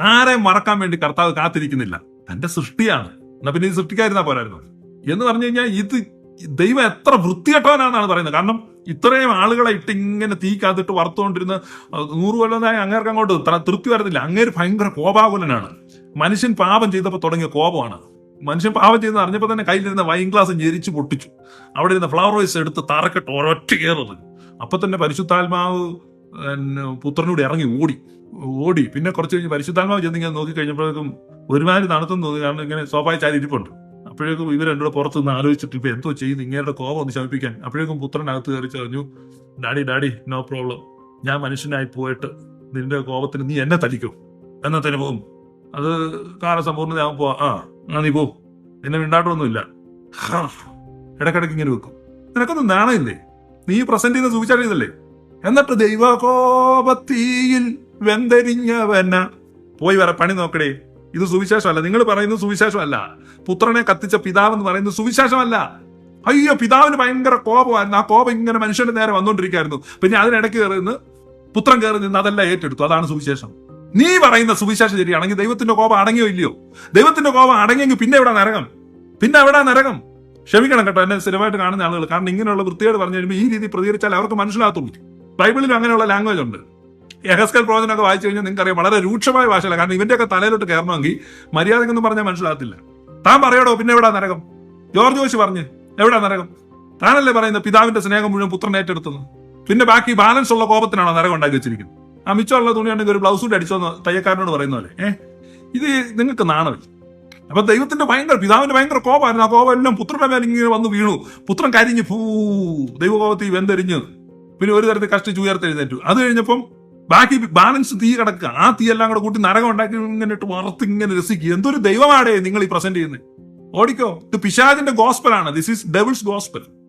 ആരെയും മറക്കാൻ വേണ്ടി കർത്താവ് കാത്തിരിക്കുന്നില്ല. തന്റെ സൃഷ്ടിയാണ്. എന്നാ പിന്നെ ഇത് സൃഷ്ടിക്കാതിരുന്നാ പോരായിരുന്നു. എന്ന് പറഞ്ഞു കഴിഞ്ഞാൽ ഇത് ദൈവം എത്ര വൃത്തികെട്ടവനാണെന്നാണ് പറയുന്നത്. കാരണം ഇത്രയും ആളുകളെ ഇട്ട് ഇങ്ങനെ തീക്കാതിട്ട് വറുത്തുകൊണ്ടിരുന്ന നൂറ് കൊല്ലതായ അങ്ങേർക്ക് അങ്ങോട്ട് തൃപ്തി വരുന്നില്ല. അങ്ങേര് ഭയങ്കര കോപാകുലനാണ്. മനുഷ്യൻ പാപം ചെയ്തപ്പോൾ തുടങ്ങിയ കോപമാണ്. മനുഷ്യൻ പാപം ചെയ്തെന്ന് അറിഞ്ഞപ്പോൾ തന്നെ കയ്യിലിരുന്ന വൈൻ ഗ്ലാസ് ഞെരിച്ച് പൊട്ടിച്ചു. അവിടെ ഇരുന്ന ഫ്ലവർ വൈസ് എടുത്ത് തറക്കെട്ട് ഒരൊറ്റ കയറുന്നത്. അപ്പൊ തന്നെ പരിശുദ്ധാത്മാവ് പുത്രനൂടെ ഇറങ്ങി ഓടി. ഓടി. പിന്നെ കുറച്ച് കഴിഞ്ഞ് പരിശുദ്ധാത്മാവ് ചെന്നിങ്ങനെ നോക്കി കഴിഞ്ഞപ്പോഴേക്കും ഒരുമാതിരി തണുത്തെന്ന് തോന്നി. കാരണം ഇങ്ങനെ സോഫായി ചാരി ഇരിപ്പുണ്ട്. അപ്പോഴേക്കും ഇവർ രണ്ടുകൂടെ പുറത്ത് നിന്ന് ആലോചിച്ചിട്ട് ഇപ്പൊ എന്തോ ചെയ്യുന്നു? ഇങ്ങേരുടെ കോപം ഒന്ന് ശമിപ്പിക്കാൻ. അപ്പോഴേക്കും പുത്രനകത്ത് കയറി ചറിഞ്ഞു ഡാഡി ഡാഡി നോ പ്രോബ്ലം. ഞാൻ മനുഷ്യനായി പോയിട്ട് നിന്റെ കോപത്തിന് നീ എന്നെ തല്ലിക്കും? എന്നാ തന്നെ പോകും അത് കാലസമ്പൂർണതയാകും പോവാ ആ ആ നീ പോ. നിന്നെ മിണ്ടാട്ടമൊന്നുമില്ല ഹാ. ഇടക്കിടക്ക് ഇങ്ങനെ വെക്കും. നിനക്കൊന്നും നാണയില്ലേ നീ പ്രസന്റ് ചെയ്യുന്ന സൂചിച്ചാടിയതല്ലേ എന്നിട്ട് ദൈവകോപത്തിയിൽ വെന്തരിഞ്ഞവന. പോയി വരെ പണി നോക്കടേ. ഇത് സുവിശേഷമല്ല. നിങ്ങൾ പറയുന്നത് സുവിശേഷമല്ല. പുത്രനെ കത്തിച്ച പിതാവ് എന്ന് പറയുന്നത് സുവിശേഷമല്ല. അയ്യോ പിതാവിന് ഭയങ്കര കോപമായിരുന്നു. ആ കോപം ഇങ്ങനെ മനുഷ്യന്റെ നേരെ വന്നുകൊണ്ടിരിക്കുകയായിരുന്നു. പിന്നെ അതിനിടയ്ക്ക് കയറി നിന്ന് പുത്രൻ കയറി നിന്ന് അതെല്ലാം ഏറ്റെടുത്തു. അതാണ് സുവിശേഷം. നീ പറയുന്ന സുവിശേഷം ശരിയാണെങ്കിൽ ദൈവത്തിന്റെ കോപം അടങ്ങിയോ ഇല്ലയോ? ദൈവത്തിന്റെ കോപം അടങ്ങിയെങ്കിൽ പിന്നെ എവിടെ നരകം? പിന്നെ എവിടെ നരകം? ക്ഷമിക്കണം കേട്ടോ. എന്നെ സ്ഥിരമായിട്ട് കാണുന്ന ആളുകൾ. കാരണം ഇങ്ങനെയുള്ള വൃത്തിയോട് പറഞ്ഞു കഴിയുമ്പോൾ ഈ രീതി പ്രതികരിച്ചാൽ അവർക്ക് മനസ്സിലാകത്തുള്ളൂ. ബൈബിളിൽ അങ്ങനെയുള്ള ലാംഗ്വേജ് ഉണ്ട്. എഹസ്കൽ പ്രവചനമൊക്കെ വായിച്ചു കഴിഞ്ഞാൽ നിങ്ങൾക്കറിയാം വളരെ രൂക്ഷമായ ഭാഷയല്ല. കാരണം ഇവന്റെയൊക്കെ തലയിലോട്ട് കയറണമെങ്കിൽ മര്യാദക്കൊന്നും പറഞ്ഞാൽ മനസ്സിലാകത്തില്ല. താൻ പറയടോ പിന്നെ എവിടാ നരകം? ജോർജ് ജോഷി പറഞ്ഞ് എവിടാ നരകം? താനല്ലേ പറയുന്നത് പിതാവിന്റെ സ്നേഹം മുഴുവൻ പുത്രൻ ഏറ്റെടുത്തത്? പിന്നെ ബാക്കി ബാലൻസ് ഉള്ള കോപത്തിനാണോ നരകം ഉണ്ടാക്കി വെച്ചിരിക്കുന്നത്? ആ മിച്ചമുള്ള തുണിയാണെങ്കിൽ ഒരു ബ്ലൗസ് കൂടി അടിച്ചോ തയ്യക്കാരനോട് പറയുന്ന പോലെ. ഏഹ് ഇത് നിങ്ങൾക്ക് നാണമില്ല. അപ്പൊ ദൈവത്തിന്റെ ഭയങ്കര പിതാവിന്റെ ഭയങ്കര കോപമായിരുന്നു. ആ കോപം എല്ലാം പുത്രന്റെ മേലെ ഇങ്ങനെ വന്ന് വീണു. പുത്രൻ കരിഞ്ഞു ഭൂ ദൈവകോപത്തിൽ വെന്തെരിഞ്ഞ്. പിന്നെ ഒരു തരത്തിൽ കഷ്ടിച്ച് ഉയർത്തെഴുന്നേറ്റു. അത് കഴിഞ്ഞപ്പം ബാക്കി ബാലൻസ് തീ കിടക്കുക. ആ തീ എല്ലാം കൂടെ കൂട്ടി നരകം ഉണ്ടാക്കി ഇങ്ങനെ ഇട്ട് വറുത്ത് ഇങ്ങനെ രസിക്കുക. എന്തൊരു ദൈവമാടേ നിങ്ങൾ ഈ പ്രസന്റ് ചെയ്യുന്നത് ഓടിക്കോ. ഇത് പിശാജിന്റെ ഗോസ്പലാണ് ദിസ് ഈസ് ഡെവിൾസ് ഗോസ്പൽ